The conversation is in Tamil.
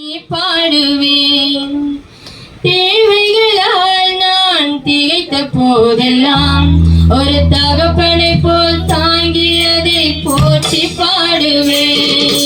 நீ பாடுவேன். தேவைகளால் நான் திகைத்த போதெல்லாம் ஒரு தகப்பனை போல் தாங்கியதை போற்றி பாடுவேன்.